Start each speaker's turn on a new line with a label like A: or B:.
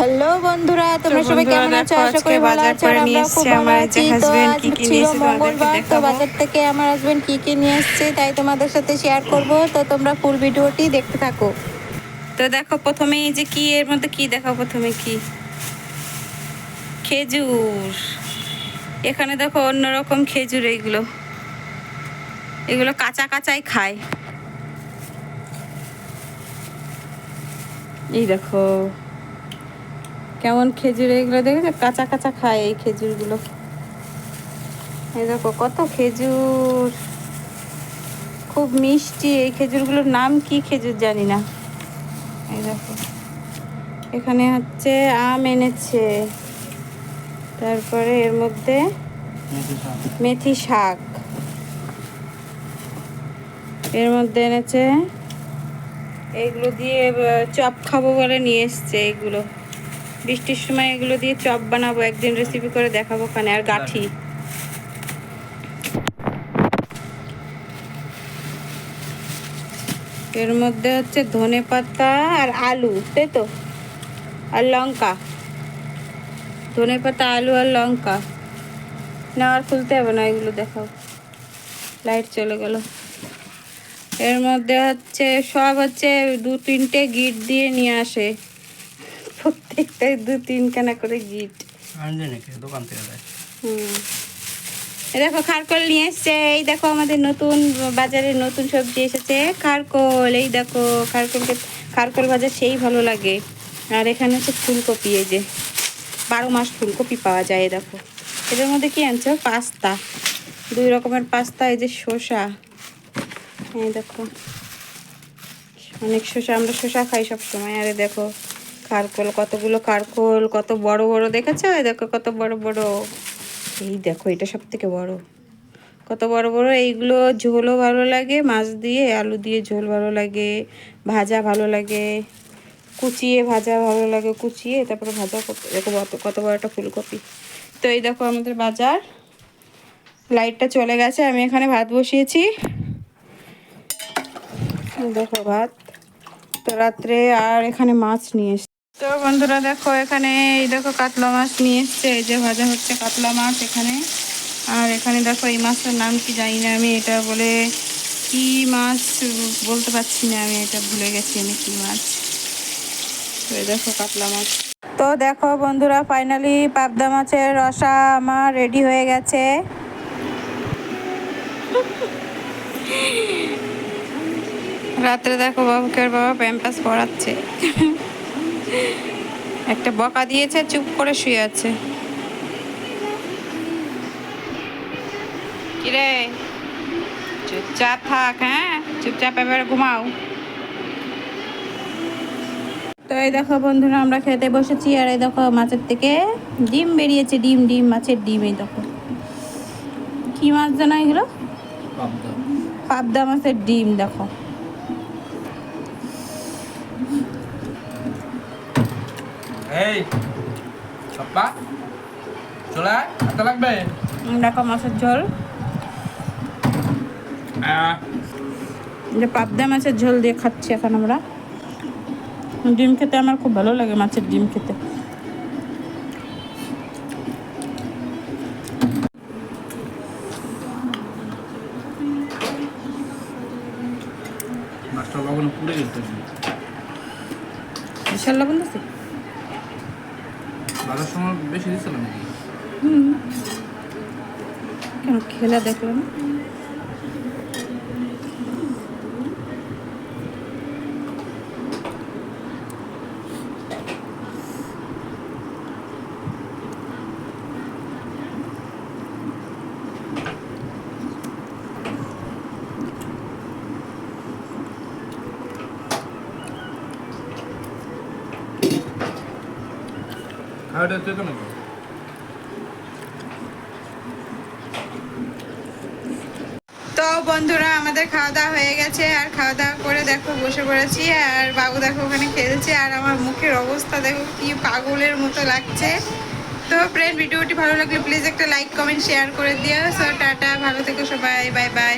A: Hello বন্ধুরা তোমরা সবাই কেমন আছো? আশা করি ভালো আছো আমরা খুব ভালো আছি। তো আজ ছিল মঙ্গলবার তো বাজার থেকে আমার হাজবেন্ড কি কি নিয়ে এসছে তাই তোমাদের সাথে শেয়ার করব। তো তোমরা ফুল ভিডিওটি দেখতে থাকো।
B: তো দেখো প্রথমে এই যে কি এর মধ্যে কি দেখো প্রথমে কি? খেজুর। এখানে দেখো অন্যরকম খেজুর এইগুলো। এগুলো কাঁচা কাঁচাই খায়। এই দেখো। কেমন খেজুর এগুলো দেখেছ? কাঁচা কাঁচা খায় এই খেজুরগুলো। এই দেখো কত খেজুর। খুব মিষ্টি এই খেজুরগুলোর নাম কি খেজুর জানি না। এই দেখো এখানে হচ্ছে আম এনেছে। তারপরে এর মধ্যে মেথি শাক। এর মধ্যে এনেছে এগুলো দিয়ে চপ খাব বলে নিয়ে এসছে এগুলো। বৃষ্টির সময় এগুলো দিয়ে চপ বানাবো, একদিন রেসিপি করে দেখাবো ওখানে, আর গাঠি। এর মধ্যে হচ্ছে ধনে পাতা আর আলু, তাই তো? আর লঙ্কা। ধনে পাতা, আলু আর লঙ্কা। না, আর খুলতে হবে না, এগুলো দেখাও। লাইট চলে গেল। এর মধ্যে হচ্ছে, সব হচ্ছে দু তিনটে গিট দিয়ে নিয়ে আসে। প্রত্যেকটাই দু তিনখানা করে গিট
C: দোকান থেকে দেয়।
B: হুম। দেখো খারকোল নিয়ে এসছে। এই দেখো আমাদের নতুন বাজারে নতুন সবজি এসেছে। খারকোল এই দেখো খারকোলকে খারকোল ভাজা সেই ভালো লাগে। আর এখানে হচ্ছে ফুলকপি এই যে বারো মাস ফুলকপি পাওয়া যায় দেখো। এটার মধ্যে কি আনছো? পাস্তা। দুই রকমের পাস্তা এই যে শসা। এই দেখো অনেক শসা আমরা শসা খাই সব সময় আরে দেখো খারকোল কতগুলো খারকোল কত বড় বড় দেখেছ? দেখো কত বড় বড়। এই দেখো, এটা সব থেকে বড়। কত বড় বড়, এইগুলো ঝোলও ভালো লাগে, মাছ দিয়ে আলু দিয়ে ঝোল ভালো লাগে, ভাজা ভালো লাগে, কুচিয়ে ভাজা ভালো লাগে, কুচিয়ে তারপরে ভাজা দেখো কত বড় একটা ফুলকপি। তো এই দেখো আমাদের বাজার। লাইটটা চলে গেছে, আমি এখানে ভাত বসিয়েছি। দেখো ভাত। তো রাত্রে আর এখানে মাছ নিয়ে তো বন্ধুরা দেখো, এখানে এই দেখো কাতলা মাছ নিয়ে এসছে। এই যে ভাজা হচ্ছে কাতলা মাছ এখানে। আর এখানে দেখো এই মাছটার নাম কি জানি না আমি, এটা বলে কি মাছ বলতে পারছি না আমি, এটা ভুলে গেছি আমি কি মাছ। তো দেখো কাতলা মাছ। তো দেখো বন্ধুরা ফাইনালি পাবদা মাছের রসা আমার রেডি হয়ে গেছে। রাত্রে দেখো বাবুকে বাবা প্যাম্পাস পড়াচ্ছে। একটা বকা দিয়েছে চুপ করে শুয়ে আছে। কিরে? চুপচাপ থাক হ্যাঁ? চুপচাপ এবারে ঘুমাও। তো এই দেখো বন্ধুরা আমরা খেতে বসেছি আর এই দেখো মাছের থেকে ডিম বেরিয়েছে ডিম ডিম মাছের ডিম এই দেখো। কি মাছ জানা এগুলো? পাবদা। মাছের ডিম দেখো।
C: এই পাপ্পা চলে হাতে লাগবে?
B: দেখো মাছের ঝোল। যে পাবদা মাছের ঝোল দিয়ে খাচ্ছি এখন আমরা। ডিম খেতে আমার খুব ভালো লাগে মাছের ডিম খেতে।
C: মাছটা লবণে পুড়ে গেছে।
B: বিশাল লবণ দিছে?
C: বাজার সময় বেশি দিচ্ছিল নাকি?
B: হুম। কেন খেলা দেখল না
C: খাওয়াটা তুই তো নাকি
B: তো বন্ধুরা, আমাদের খাওয়া দাওয়া হয়ে গেছে। আর খাওয়া দাওয়া করে দেখো, বসে পড়েছি। আর বাবু দেখো, ওখানে খেলছে। আর আমার মুখের অবস্থা দেখো, কি পাগলের মতো লাগছে। তো ফ্রেন্ড ভিডিওটি ভালো লাগলে প্লিজ একটা লাইক কমেন্ট শেয়ার করে দিও। সো টাটা, ভালো থেকো সবাই। Bye bye